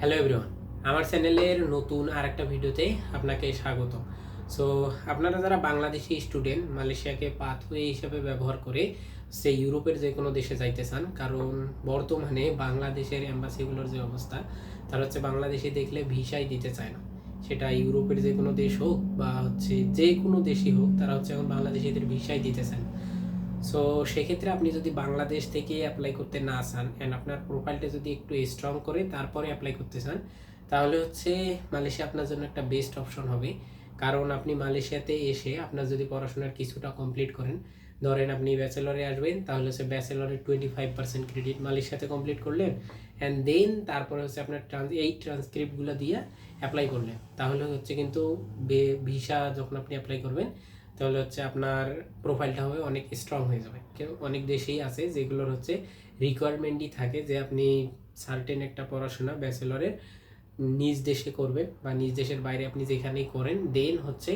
Hello everyone আমার চ্যানেলের নতুন আর একটা ভিডিওতে আপনাকে স্বাগত। সো আপনারা যারা বাংলাদেশি স্টুডেন্ট মালয়েশিয়াকে পাথওয়ে হিসেবে ব্যবহার করে সে ইউরোপের যে কোনো দেশে যাইতে চান, কারণ বর্তমানে বাংলাদেশের এম্বাসিগুলোর যে অবস্থা, তার হচ্ছে বাংলাদেশে দেখলে ভিসাই দিতে চায় না। সেটা ইউরোপের যে কোনো দেশ হোক বা হচ্ছে যে কোনো দেশই হোক, তারা হচ্ছে এখন বাংলাদেশিদের ভিসাই দিতে চায় না। সো সেক্ষেত্রে আপনি যদি বাংলাদেশ থেকে অ্যাপ্লাই করতে না চান অ্যান্ড আপনার প্রোফাইলটা যদি একটু স্ট্রং করে তারপরে অ্যাপ্লাই করতে চান, তাহলে হচ্ছে মালয়েশিয়া আপনার জন্য একটা বেস্ট অপশন হবে। কারণ আপনি মালয়েশিয়াতে এসে আপনার যদি পড়াশোনার কিছুটা কমপ্লিট করেন, ধরেন আপনি ব্যাচেলরে আসবেন, তাহলে হচ্ছে ব্যাচেলরের টোয়েন্টি ফাইভ পার্সেন্ট ক্রেডিট মালয়েশিয়াতে কমপ্লিট করলেন অ্যান্ড দেন তারপরে হচ্ছে আপনার ট্রান্স এই ট্রান্সক্রিপ্টগুলো দিয়ে অ্যাপ্লাই করলেন। তাহলে হচ্ছে কিন্তু ভিসা যখন আপনি অ্যাপ্লাই করবেন তাহলে হচ্ছে আপনার প্রোফাইলটা হবে অনেক স্ট্রং হয়ে যাবে। কেউ অনেক দেশেই আছে যেগুলোর হচ্ছে রিকোয়ারমেন্টই থাকে যে আপনি সার্টেন একটা পড়াশোনা ব্যাচেলরের নিজ দেশে করবেন বা নিজ দেশের বাইরে আপনি যেখানেই করেন দেন হচ্ছে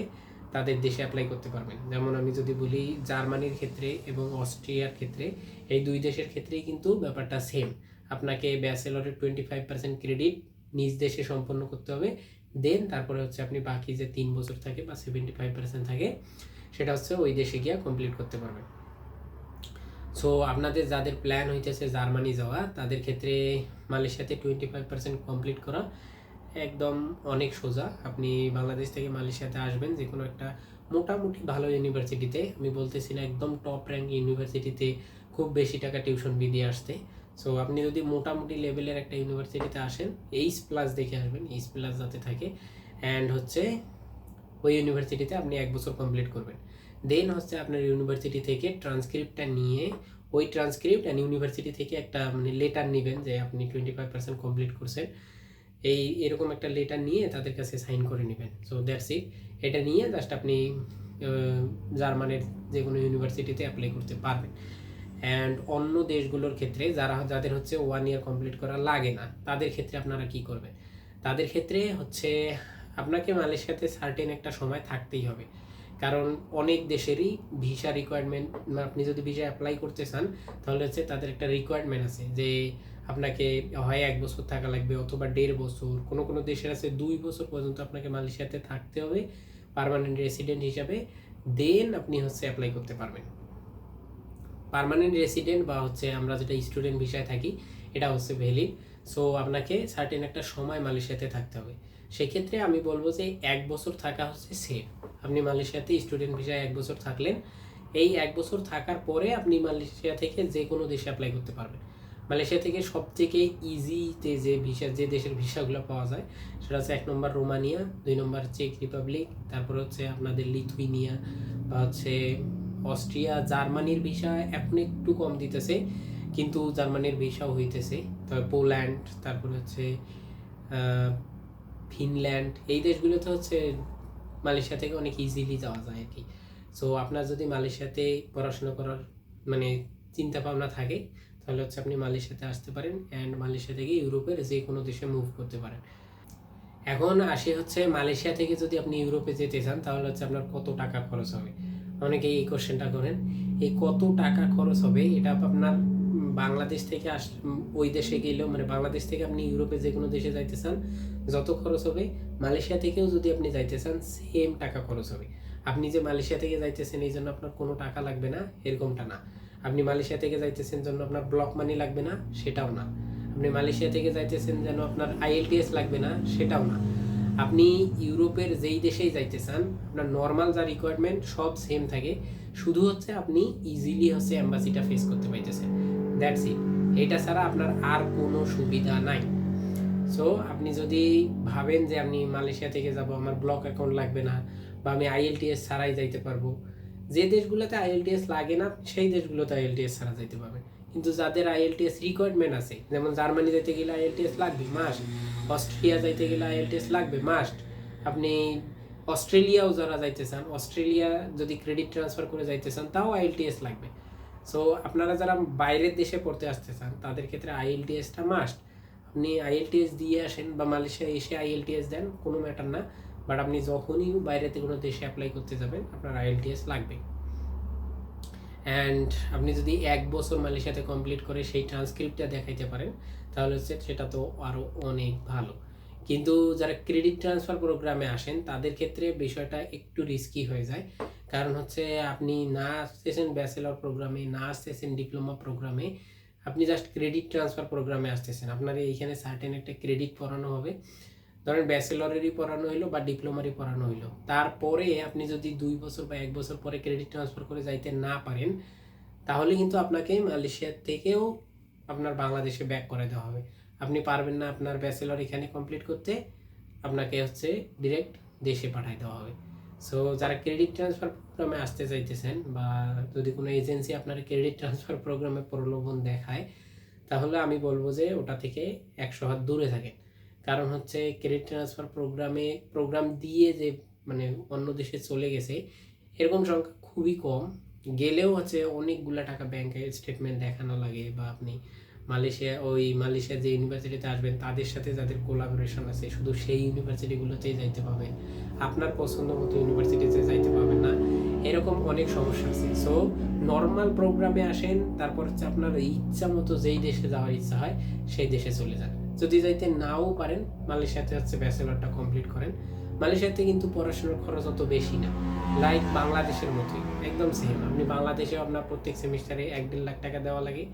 তাদের দেশে অ্যাপ্লাই করতে পারবেন। যেমন আমি যদি বলি জার্মানির ক্ষেত্রে এবং অস্ট্রিয়ার ক্ষেত্রে, এই দুই দেশের ক্ষেত্রেই কিন্তু ব্যাপারটা সেম আপনাকে ব্যাচেলরের টোয়েন্টি ফাইভ পার্সেন্ট ক্রেডিট নিজ দেশে সম্পন্ন করতে হবে দেন তারপরে হচ্ছে আপনি বাকি যে তিন বছর থাকে বা সেভেন্টি ফাইভ পার্সেন্ট থাকে, সেটা হচ্ছে ওই দেশে গিয়ে কমপ্লিট করতে পারবেন। সো আপনাদের যাদের প্ল্যান হইতেছে জার্মানি যাওয়া, তাদের ক্ষেত্রে মালয়েশিয়াতে টোয়েন্টি ফাইভ পার্সেন্ট কমপ্লিট করা একদম অনেক সোজা। আপনি বাংলাদেশ থেকে মালয়েশিয়াতে আসবেন যে কোনো একটা মোটামুটি ভালো ইউনিভার্সিটিতে আমি বলতেছি না একদম টপ র্যাঙ্ক ইউনিভার্সিটিতে খুব বেশি টাকা টিউশন বি দিয়ে আসতে। সো আপনি যদি মোটামুটি লেভেলের একটা ইউনিভার্সিটিতে আসেন এইচ প্লাস দেখে আসবেন এইচ প্লাস যাতে থাকে। অ্যান্ড হচ্ছে, ওই ইউনিভার্সিটিতে আপনি এক বছর কমপ্লিট করবেন। দেন হচ্ছে আপনার ইউনিভার্সিটি থেকে ট্রান্সক্রিপ্টটা নিয়ে, ওই ট্রান্সক্রিপ্ট অ্যান্ড ইউনিভার্সিটি থেকে একটা মানে লেটার নেবেন যে আপনি টোয়েন্টি ফাইভ পার্সেন্ট কমপ্লিট করছেন। এই এরকম একটা লেটার নিয়ে তাদের কাছে সাইন করে নেবেন। সো দ্যাটস ইট এটা নিয়ে জাস্ট আপনি জার্মানের যে কোনো ইউনিভার্সিটিতে অ্যাপ্লাই করতে পারবেন। অ্যান্ড অন্য দেশগুলোর ক্ষেত্রে যারা যাদের হচ্ছে ওয়ান ইয়ার কমপ্লিট করা লাগে না, তাদের ক্ষেত্রে আপনারা কি করবেন? তাদের ক্ষেত্রে হচ্ছে আপনাকে মালয়েশিয়াতে সার্টেন একটা সময় থাকতেই হবে। কারণ অনেক দেশেরই ভিসা রিকোয়ারমেন্ট আপনি যদি ভিসা অ্যাপ্লাই করতে চান, তাহলে হচ্ছে তাদের একটা রিকোয়ারমেন্ট আছে যে আপনাকে হয় এক বছর থাকা লাগবে অথবা দেড় বছর। কোনো কোনো দেশের আছে দুই বছর পর্যন্ত আপনাকে মালয়েশিয়াতে থাকতে হবে পারমানেন্ট রেসিডেন্ট হিসাবে। দেন আপনি হচ্ছে অ্যাপ্লাই করতে পারবেন। পারমানেন্ট রেসিডেন্ট বা হচ্ছে আমরা যেটা স্টুডেন্ট ভিসায় থাকি, এটা হচ্ছে ভ্যালিড সো আপনাকে সার্টেন একটা সময় মালয়েশিয়াতে থাকতে হবে। সেক্ষেত্রে আমি বলব যে এক বছর থাকা হচ্ছে সেফ আপনি মালয়েশিয়াতে স্টুডেন্ট ভিসায় এক বছর থাকলেন। এই এক বছর থাকার পরে আপনি মালয়েশিয়া থেকে যে কোনো দেশে অ্যাপ্লাই করতে পারবেন। মালয়েশিয়া থেকে সব থেকে ইজিতে যে ভিসা যে দেশের ভিসাগুলো পাওয়া যায়, সেটা হচ্ছে এক নম্বর রোমানিয়া, দুই নম্বর চেক রিপাবলিক, তারপর হচ্ছে আপনাদের লিথুইনিয়া বা হচ্ছে অস্ট্রিয়া, জার্মানির ভিসা এখন একটু কম দিতেছে, কিন্তু জার্মানির ভিসাও হইতেছে। তবে পোল্যান্ড, তারপরে হচ্ছে ফিনল্যান্ড। এই দেশগুলোতে হচ্ছে মালয়েশিয়া থেকে অনেক ইজিলি যাওয়া যায় আর কি। সো আপনার যদি মালয়েশিয়াতে পড়াশোনা করার মানে চিন্তা ভাবনা থাকে, তাহলে হচ্ছে আপনি মালয়েশিয়াতে আসতে পারেন অ্যান্ড মালয়েশিয়া থেকে ইউরোপের যে কোনো দেশে মুভ করতে পারেন। এখন আসে হচ্ছে মালয়েশিয়া থেকে যদি আপনি ইউরোপে যেতে চান, তাহলে হচ্ছে আপনার কত টাকা খরচ হবে? অনেকেই এই কোশ্চেনটা করেন। এই কত টাকা খরচ হবে, এটা আপনার বাংলাদেশ থেকে আস ওই দেশে গেলেও মানে বাংলাদেশ থেকে আপনি ইউরোপে যে কোনো দেশে যাইতে চান, যত খরচ হবে, মালয়েশিয়া থেকেও যদি আপনি যাইতে চান সেম টাকা খরচ হবে। আপনি যে মালয়েশিয়া থেকে যাইতেছেন, এই জন্য আপনার কোনো টাকা লাগবে না, এরকমটা না। আপনি মালয়েশিয়া থেকে যাইতেছেন জন্য আপনার ব্লক মানি লাগবে না, সেটাও না। আপনি মালয়েশিয়া থেকে যাইতেছেন, যেন আপনার আইএলটিএস লাগবে না, সেটাও না। আপনি ইউরোপের যেই দেশেই যাইতে চান, আপনার নর্মাল যা রিকোয়ারমেন্ট সব সেম থাকে। শুধু হচ্ছে আপনি ইজিলি হচ্ছে অ্যাম্বাসিটা ফেস করতে পাইতেছেন। দ্যাটস ইট এটা ছাড়া আপনার আর কোনো সুবিধা নাই। সো আপনি যদি ভাবেন যে আপনি মালয়েশিয়া থেকে যাব, আমার ব্লক অ্যাকাউন্ট লাগবে না, বা আমি আইএলটিএস ছাড়াই যাইতে পারব, যে দেশগুলোতে আইএলটিএস লাগে না, সেই দেশগুলোতে আইএলটিএস ছাড়া যাইতে পারবেন। কিন্তু যাদের আইএলটিএস রিকোয়ারমেন্ট আছে, যেমন জার্মানি যাইতে গেলে আইএলটিএস লাগবে মাস্ট অস্ট্রেলিয়া যাইতে গেলে আইএলটিএস লাগবে মাস্ট আপনি অস্ট্রেলিয়াও যারা যাইতে চান অস্ট্রেলিয়া যদি ক্রেডিট ট্রান্সফার করে যাইতে চান, তাও আইএলটিএস লাগবে। সো আপনারা যারা বাইরের দেশে পড়তে আসতে চান, তাদের ক্ষেত্রে আইএলটিএসটা মাস্ট আপনি আইএলটিএস দিয়ে আসেন বা মালয়েশিয়া এসে আইএলটিএস দেন, কোনো ম্যাটার না। বাট আপনি যখনই বাইরেতে কোনো দেশে অ্যাপ্লাই করতে যাবেন, আপনার আইএলটিএস লাগবে। অ্যান্ড আপনি যদি এক বছর মালয়েশিয়াতে কমপ্লিট করে সেই ট্রান্সক্রিপ্টটা দেখাইতে পারেন, তাহলে হচ্ছে সেটা তো আরও অনেক ভালো। কিন্তু যারা ক্রেডিট ট্রান্সফার প্রোগ্রামে আসেন, তাদের ক্ষেত্রে বিষয়টা একটু রিস্কি হয়ে যায়। কারণ হচ্ছে আপনি না আসতেছেন ব্যাচেলর প্রোগ্রামে না আসতেছেন ডিপ্লোমা প্রোগ্রামে আপনি জাস্ট ক্রেডিট ট্রান্সফার প্রোগ্রামে আসতেছেন। আপনার এইখানে সার্টেন একটা ক্রেডিট পড়ানো হবে। ধরেন ব্যাচেলরেরই পড়ানো হইল বা ডিপ্লোমারই পড়ানো হইল। তারপরে আপনি যদি দুই বছর বা এক বছর পরে ক্রেডিট ট্রান্সফার করে যাইতে না পারেন, তাহলে কিন্তু আপনাকে মালয়েশিয়ার থেকেও আপনার বাংলাদেশে ব্যাক করে দেওয়া হবে। আপনি পারবেন না আপনার ব্যাচেলর এখানে কমপ্লিট করতে, আপনাকে হচ্ছে ডিরেক্ট দেশে পাঠাই দেওয়া হবে। সো যারা ক্রেডিট ট্রান্সফার প্রোগ্রামে আসতে চাইতেছেন বা যদি কোনো এজেন্সি আপনার ক্রেডিট ট্রান্সফার প্রোগ্রামে প্রলোভন দেখায়, তাহলে আমি বলব যে ওটা থেকে একশো হাত দূরে থাকেন। কারণ হচ্ছে ক্রেডিট ট্রান্সফার প্রোগ্রামে প্রোগ্রাম দিয়ে যে মানে অন্য দেশে চলে গেছে, এরকম সংখ্যা খুবই কম। গেলেও হচ্ছে অনেকগুলা টাকা ব্যাংকে স্টেটমেন্ট দেখানো লাগে বা আপনি মালয়েশিয়া, ওই মালয়েশিয়ার যে ইউনিভার্সিটিতে আসবেন, তাদের সাথে যাদের কোলাবোরেশন আছে, শুধু সেই ইউনিভার্সিটিগুলোতেই যাইতে পাবেন আপনার পছন্দ মতো ইউনিভার্সিটিতে যাইতে পারবেন না। এরকম অনেক সমস্যা আছে। সো নর্মাল প্রোগ্রামে আসেন, তারপর হচ্ছে আপনার ইচ্ছা মতো যেই দেশে যাওয়ার ইচ্ছা হয়, সেই দেশে চলে যান। যদি যাইতে নাও পারেন, মালয়েশিয়াতে হচ্ছে ব্যাচেলরটা কমপ্লিট করেন। মালয়েশিয়াতে কিন্তু পড়াশোনার খরচ অত বেশি না। লাইক বাংলাদেশের মতোই, একদম সেম আপনি বাংলাদেশে আপনার প্রত্যেক সেমিস্টারে এক দেড় লাখ টাকা দেওয়া লাগে,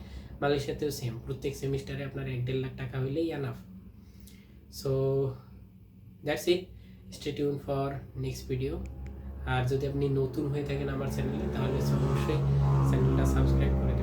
মালয়েশিয়াতেও সেম প্রত্যেক সেমিস্টারে আপনার এক দেড় লাখ টাকা হইলেই আনাফ so that's it stay tuned for next video আর যদি আপনি নতুন হয়ে থাকেন আমার চ্যানেলে তাহলে অবশ্যই চ্যানেলটা সাবস্ক্রাইব করে